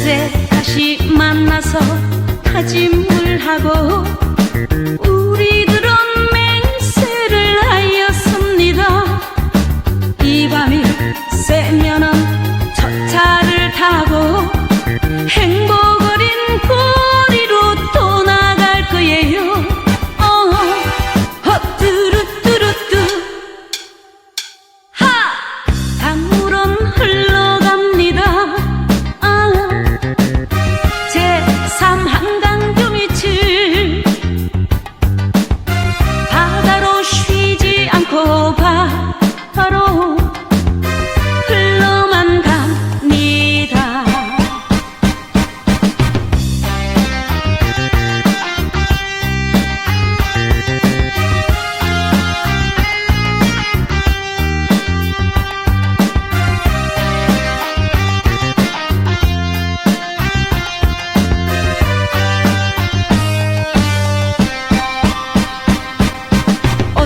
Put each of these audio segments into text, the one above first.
어제 다시 만나서 다짐을 하고 나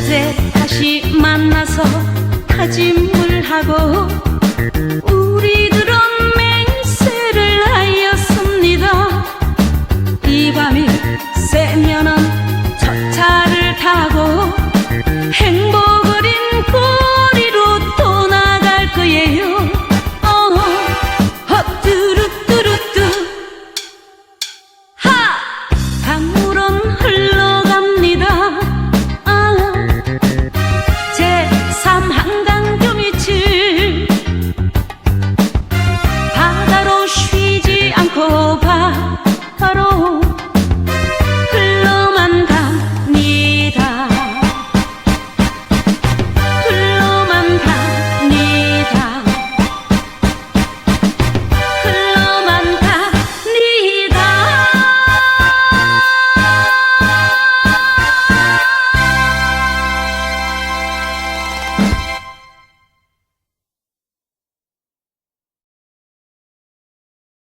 어제 다시 만나서 다짐을 하고 우리